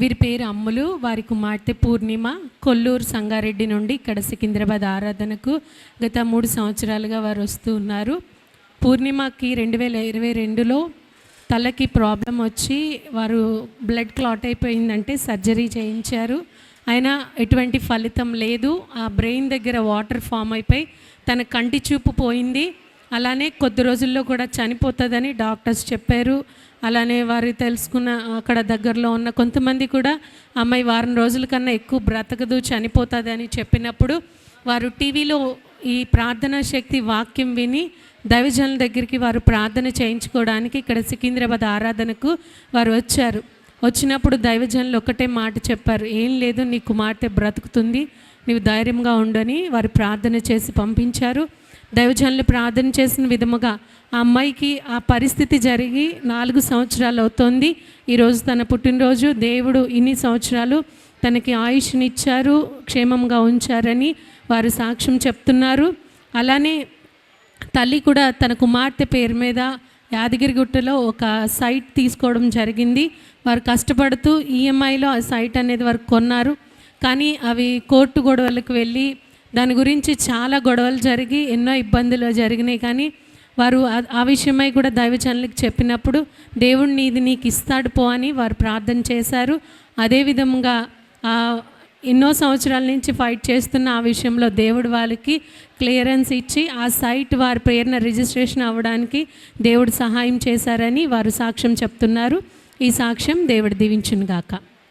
వీరి పేరు అమ్ములు వారి కుమార్తె పూర్ణిమ. కొల్లూరు సంగారెడ్డి నుండి ఇక్కడ సికింద్రాబాద్ ఆరాధనకు గత మూడు సంవత్సరాలుగా వారు వస్తూ ఉన్నారు. పూర్ణిమకి రెండు వేల ఇరవై రెండులో తలకి ప్రాబ్లం వచ్చి వారు బ్లడ్ క్లాట్ అయిపోయిందంటే సర్జరీ చేయించారు. అయినా ఎటువంటి ఫలితం లేదు. ఆ బ్రెయిన్ దగ్గర వాటర్ ఫామ్ అయిపోయి తన కంటి చూపు పోయింది. అలానే కొద్ది రోజుల్లో కూడా చనిపోతుందని డాక్టర్స్ చెప్పారు. అలానే వారు తెలుసుకున్న అక్కడ దగ్గరలో ఉన్న కొంతమంది కూడా అమ్మాయి వారం రోజుల కన్నా ఎక్కువ బ్రతకదు చనిపోతుందని చెప్పినప్పుడు వారు టీవీలో ఈ ప్రార్థనా శక్తి వాక్యం విని దైవజనుల దగ్గరికి వారు ప్రార్థన చేయించుకోవడానికి ఇక్కడ సికింద్రాబాద్ ఆరాధనకు వారు వచ్చారు. వచ్చినప్పుడు దైవజనులు ఒకటే మాట చెప్పారు ఏం లేదు నీ కుమార్తె బ్రతుకుతుంది నీవు ధైర్యంగా ఉండని వారు ప్రార్థన చేసి పంపించారు. దైవజనులు ప్రార్థన చేసిన విధముగా ఆ అమ్మాయికి ఆ పరిస్థితి జరిగి నాలుగు సంవత్సరాలు అవుతోంది. ఈరోజు తన పుట్టినరోజు. దేవుడు ఇన్ని సంవత్సరాలు తనకి ఆయుష్నిచ్చారు క్షేమంగా ఉంచారని వారు సాక్ష్యం చెప్తున్నారు. అలానే తల్లి కూడా తన కుమార్తె పేరు మీద యాదగిరిగుట్టలో ఒక సైట్ తీసుకోవడం జరిగింది. వారు కష్టపడుతూ ఈఎంఐలో ఆ సైట్ అనేది వారు కొన్నారు. కానీ అవి కోర్టు గొడవలకు వెళ్ళి దాని గురించి చాలా గొడవలు జరిగి ఎన్నో ఇబ్బందులు జరిగినాయి. కానీ వారు ఆ- విషయమై కూడా దైవజనులకు చెప్పినప్పుడు దేవుడు నీది నీకు ఇస్తాడు పో అని వారు ప్రార్థన చేశారు. అదేవిధంగా ఆ ఎన్నో సంవత్సరాల నుంచి ఫైట్ చేస్తున్న ఆ విషయంలో దేవుడు వాళ్ళకి క్లియరెన్స్ ఇచ్చి ఆ సైట్ వారి పేరున రిజిస్ట్రేషన్ అవ్వడానికి దేవుడు సహాయం చేశారని వారు సాక్ష్యం చెప్తున్నారు. ఈ సాక్ష్యం దేవుడు దీవించునుగాక. గాక